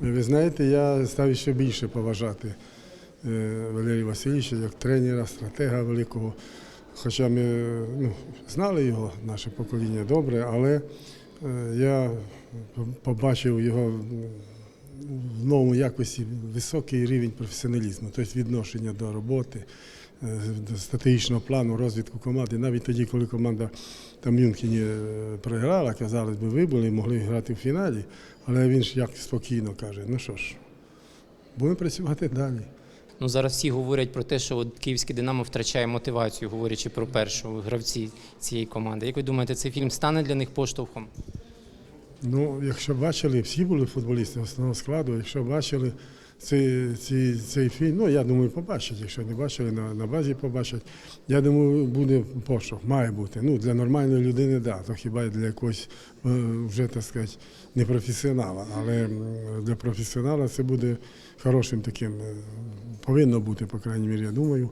Ви знаєте, я став ще більше поважати е, Валерія Васильовича як тренера, стратега великого. Хоча ми ну, знали його, наше покоління добре, але е, я побачив його в новому якості високий рівень професіоналізму, тобто відношення до роботи, стратегічного плану розвитку команди. Навіть тоді, коли команда там Мюнхені е, програла, казалось би, вибули, могли грати в фіналі, але він ж як спокійно каже: ну що ж, будемо працювати далі. Ну зараз всі говорять про те, що от київське Динамо втрачає мотивацію, говорячи про першого гравці цієї команди. Як ви думаєте, цей фільм стане для них поштовхом? Ну, якщо бачили, всі були футболісти основного складу, якщо бачили цей, цей, цей фільм, ну я думаю, побачать, якщо не бачили, на, на базі побачать. Я думаю, буде поштовх, має бути. Ну, для нормальної людини, да, то хіба для якогось е, вже, так сказати, не професіонала. Але для професіонала це буде хорошим таким, е, повинно бути, по крайній мірі, я думаю.